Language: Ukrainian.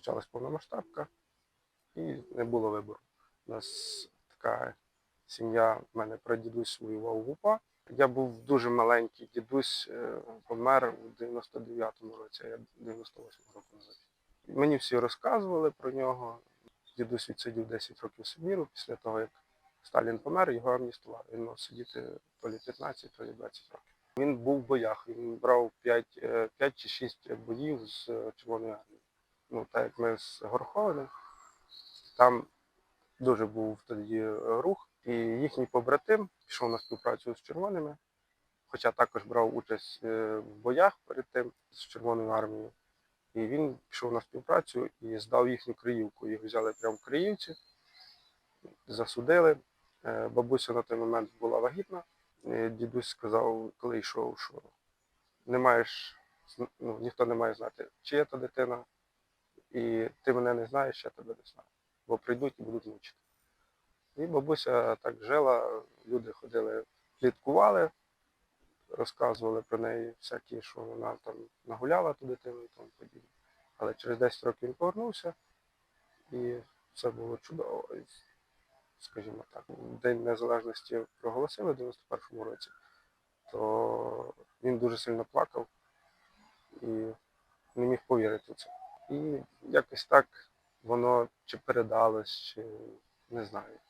почалась повномасштабка, і не було вибору. У нас така сім'я, в мене прадідусь воював в УПА. Я був дуже маленький, дідусь е, помер у 99-му році, а я 98-го року народився. Мені всі розказували про нього. Дідусь відсидів 10 років Сибіру після того, як Сталін помер, його амністували. Він мав сидіти то лі 15, то лі 20 років. Він був в боях, він брав 5, 5 чи 6 боїв з е, Червоною армією. Ну, так як ми з Горховиним, там дуже був тоді е, рух, і їхній побратим пішов на співпрацю з червоними, хоча також брав участь е, в боях перед тим з Червоною армією. І він пішов на співпрацю і здав їхню Криївку. Їх взяли прямо в Криївці, засудили. Е, Бабуся на той момент була вагітна. Дідусь сказав, коли йшов, що не маєш, ну, ніхто не має знати, чия та дитина, і ти мене не знаєш, я тебе не знаю. Бо прийдуть і будуть мучити. І бабуся так жила, люди ходили, пліткували, розказували про неї всякі, що вона там нагуляла ту дитину і тому подібне. Але через 10 років він повернувся, і все було чудово. Скажімо так, День Незалежності проголосили в 91-му році, то він дуже сильно плакав і не міг повірити в це. І якось так воно чи передалось, чи не знаю.